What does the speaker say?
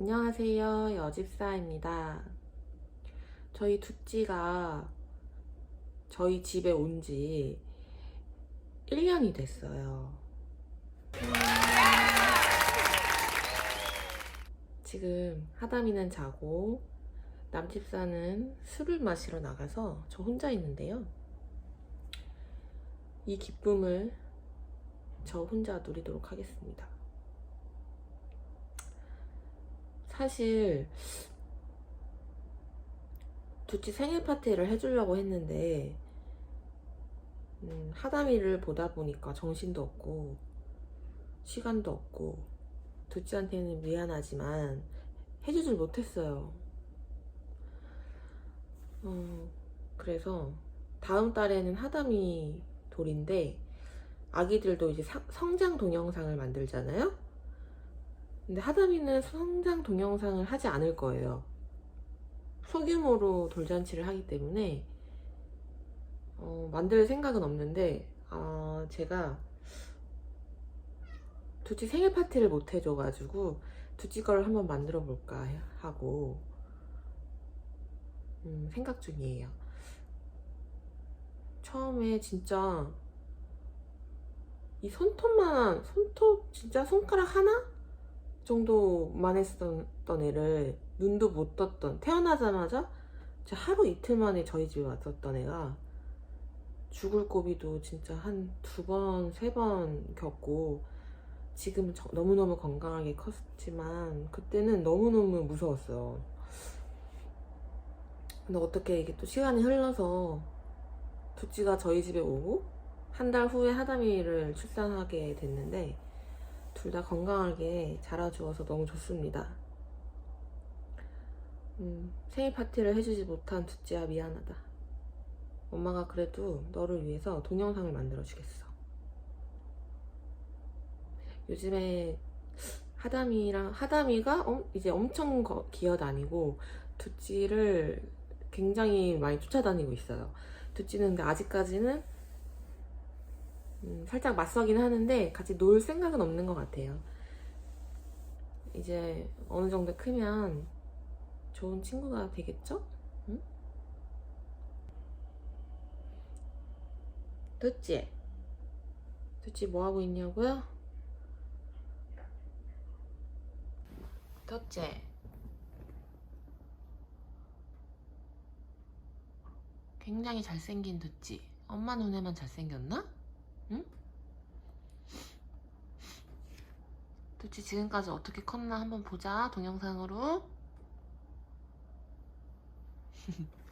안녕하세요. 여집사입니다. 저희 두찌가 저희 집에 온 지 1년이 됐어요. 지금 하담이는 자고 남집사는 술을 마시러 나가서 저 혼자 있는데요. 이 기쁨을 저 혼자 누리도록 하겠습니다. 사실 두치 생일 파티를 해주려고 했는데 음, 하다미를 보다 보니까 정신도 없고 시간도 없고 두치한테는 미안하지만 해주질 못했어요. 어, 그래서 다음 달에는 하다미 돌인데 아기들도 이제 사- 성장 동영상을 만들잖아요. 근데 하다미는 성장 동영상을 하지 않을 거예요. 소규모로 돌잔치를 하기 때문에 어, 만들 생각은 없는데 아, 제가 두치 생일 파티를 못 해줘가지고 두치 거를 한번 만들어 볼까 하고 음, 생각 중이에요. 처음에 진짜 이 손톱만 손톱 진짜 손가락 하나 정도만 했었던 애를 눈도 못 떴던 태어나자마자 하루 이틀 만에 저희 집에 왔었던 애가 죽을 고비도 진짜 한 두 번, 세 번 겪고 지금은 저- 너무너무 건강하게 컸지만 그때는 너무너무 무서웠어요. 근데 어떻게 이게 또 시간이 흘러서 두찌가 저희 집에 오고 한 달 후에 하다미를 출산하게 됐는데 둘 다 건강하게 자라주어서 너무 좋습니다. 음, 생일 파티를 해주지 못한 두찌야 미안하다. 엄마가 그래도 너를 위해서 동영상을 만들어 주겠어. 요즘에 하다미랑 하다미가 엄- 이제 엄청 거- 기어다니고 두찌를 굉장히 많이 쫓아다니고 있어요. 두찌는 아직까지는 음, 살짝 맞서긴 하는데 같이 놀 생각은 없는 것 같아요. 이제 어느 정도 크면 좋은 친구가 되겠죠? 응? 두찌, 두찌 뭐 하고 있냐고요? 두찌, 굉장히 잘생긴 두찌. 엄마 눈에만 잘생겼나? 응? 도대체 지금까지 어떻게 컸나 한번 보자 동영상으로